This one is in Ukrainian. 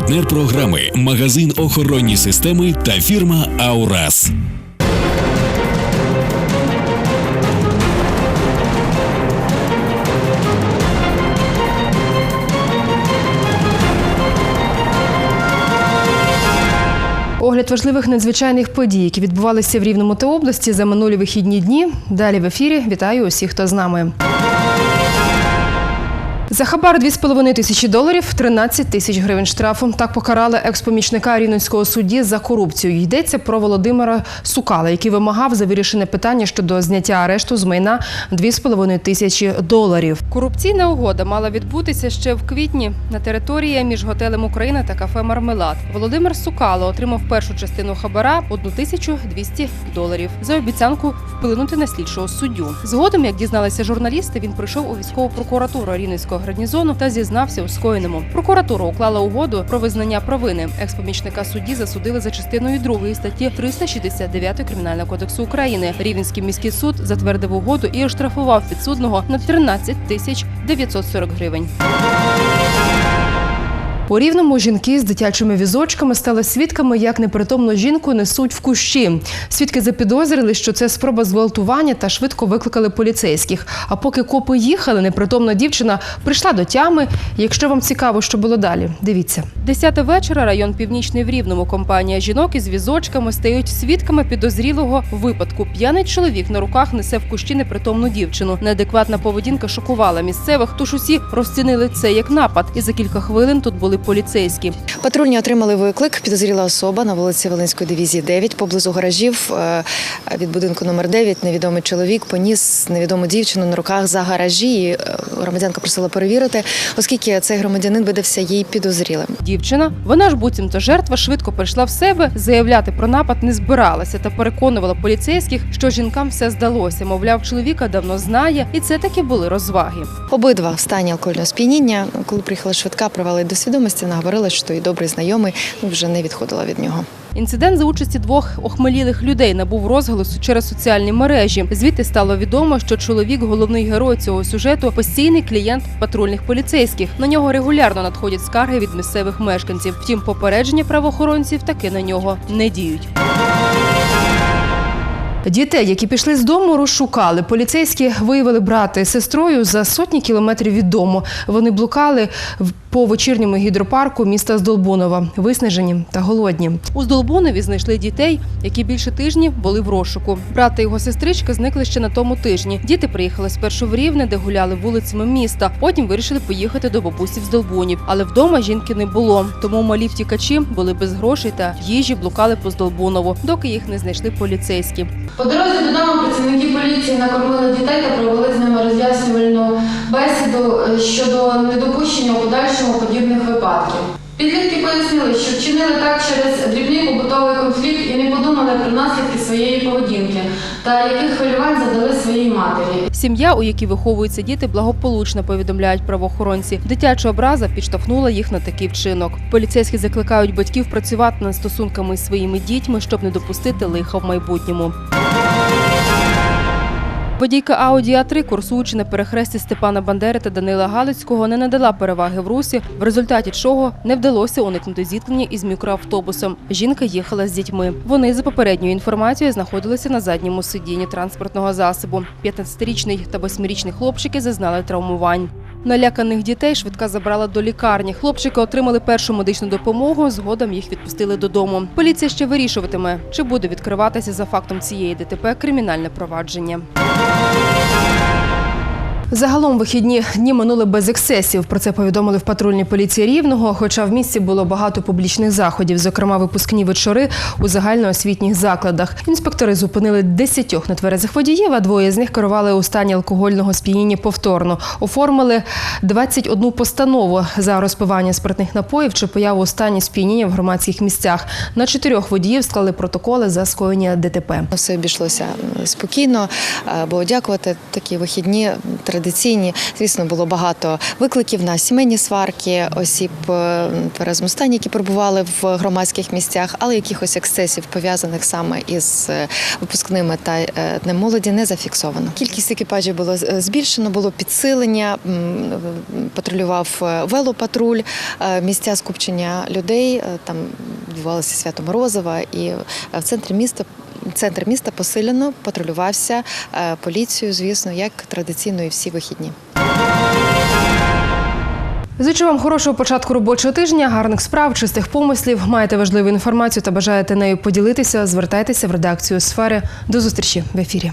Партнер програми магазин охоронні системи та фірма Аурас. Огляд важливих надзвичайних подій, які відбувалися в Рівному та області за минулі вихідні дні. Далі в ефірі вітаю усіх, хто з нами. За хабар 2,5 тисячі доларів 13 тисяч гривень штрафу. Так покарали експомічника рівненського судді за корупцію. Йдеться про Володимира Сукала, який вимагав за вирішене питання щодо зняття арешту з майна 2,5 тисячі доларів. Корупційна угода мала відбутися ще в квітні на території між готелем Україна та кафе Мармелад. Володимир Сукало отримав першу частину хабара 1200 доларів за обіцянку вплинути на слідчого суддю. Згодом, як дізналися журналісти, він прийшов у військову прокуратуру Рівненського гарнізону та зізнався у скоєному. Прокуратура уклала угоду про визнання провини. Експомічника судді засудили за частиною 2 статті 369 Кримінального кодексу України. Рівненський міський суд затвердив угоду і оштрафував підсудного на 13 тисяч 940 гривень. У рівному жінки з дитячими візочками стали свідками, як непритомну жінку несуть в кущі. Свідки запідозрили, що це спроба зґвалтування та швидко викликали поліцейських. А поки копи їхали, непритомна дівчина прийшла до тями. Якщо вам цікаво, що було далі, дивіться. Десята вечора, район Північний в Рівному. Компанія жінок із візочками стають свідками підозрілого випадку. П'яний чоловік на руках несе в кущі непритомну дівчину. Неадекватна поведінка шокувала місцевих, тож усі розцінили це як напад. І за кілька хвилин тут були поліцейські. Патрульні отримали виклик. Підозріла особа на вулиці Волинської дивізії 9 поблизу гаражів е, від будинку номер 9 Невідомий чоловік поніс невідому дівчину на руках за гаражі. І, е, Громадянка просила перевірити, оскільки цей громадянин видався їй підозрілим. Дівчина, вона ж буцімто жертва, швидко прийшла в себе, заявляти про напад не збиралася та переконувала поліцейських, що жінкам все здалося. Мовляв, чоловіка давно знає, і це таки були розваги. Обидва в стані алкогольного сп'яніння. Коли приїхала швидка, привели до свідомості, наговорила, що і добрий знайомий ну, вже не відходила від нього. Інцидент за участі двох охмелілих людей набув розголосу через соціальні мережі. Звідти стало відомо, що чоловік, головний герой цього сюжету, постійний клієнт патрульних поліцейських. На нього регулярно надходять скарги від місцевих мешканців. Втім, попередження правоохоронців таки на нього не діють. Дітей, які пішли з дому, розшукали. Поліцейські виявили брата і сестрою за сотні кілометрів від дому. Вони блукали в- по вечірньому гідропарку міста Здолбунова, виснажені та голодні. У Здолбунові знайшли дітей, які більше тижні були в розшуку. Брат та його сестричка зникли ще на тому тижні. Діти приїхали спершу в Рівне, де гуляли вулицями міста. Потім вирішили поїхати до бабусі в Здолбунів. Але вдома жінки не було. Тому малі втікачі були без грошей та їжі блукали по Здолбунову, доки їх не знайшли поліцейські. По дорозі додому працівники поліції накормили дітей та провели з ними роз'яснювальну бесіду е, щодо недопущення у подальшому подібних випадків. Підлітки пояснили, що вчинили так через дрібний побутовий конфлікт і не подумали про наслідки своєї поведінки та яких хвилювань задали своїй матері. Сім'я, у якій виховуються діти, благополучно повідомляють правоохоронці. Дитяча образа підштовхнула їх на такий вчинок. Поліцейські закликають батьків працювати над стосунками із своїми дітьми, щоб не допустити лиха в майбутньому. Водійка Ауді А3, курсуючи на перехресті Степана Бандери та Данила Галицького, не надала переваги в русі, в результаті чого не вдалося уникнути зіткнення із мікроавтобусом. Жінка їхала з дітьми. Вони за попередньою інформацією знаходилися на задньому сидінні транспортного засобу. 15-річний та 8-річний хлопчики зазнали травмувань. Наляканих дітей швидка забрала до лікарні. Хлопчики отримали першу медичну допомогу. Згодом їх відпустили додому. Поліція ще вирішуватиме, чи буде відкриватися за фактом цієї ДТП кримінальне провадження. Загалом вихідні дні минули без ексцесів. Про це повідомили в патрульній поліції Рівного. Хоча в місті було багато публічних заходів, зокрема випускні вечори у загальноосвітніх закладах. Інспектори зупинили десятьох нетверезих водіїв, а двоє з них керували у стані алкогольного сп'яніння повторно. Оформили 21 постанову за розпивання спиртних напоїв чи появу у стані сп'яніння в громадських місцях. На чотирьох водіїв склали протоколи за скоєння ДТП. Все обійшлося спокійно, е, бо дякувати такі вихідні традиційно традиційні. Звісно, було багато викликів на сімейні сварки, осіб е, тверезому стані, які перебували в громадських місцях, але якихось ексцесів пов'язаних саме із е, випускними та е, днем молоді не зафіксовано. Кількість екіпажів було збільшено, було підсилення. Патрулював велопатруль, місця скупчення людей. Там відбувалося свято Морозова, і в центрі міста. Центр міста посилено патрулювався е, поліцією, звісно, як традиційно і всі вихідні. Зичу вам хорошого початку робочого тижня, гарних справ, чистих помислів. Маєте важливу інформацію та бажаєте нею поділитися. Звертайтеся в редакцію сфери. До зустрічі в ефірі.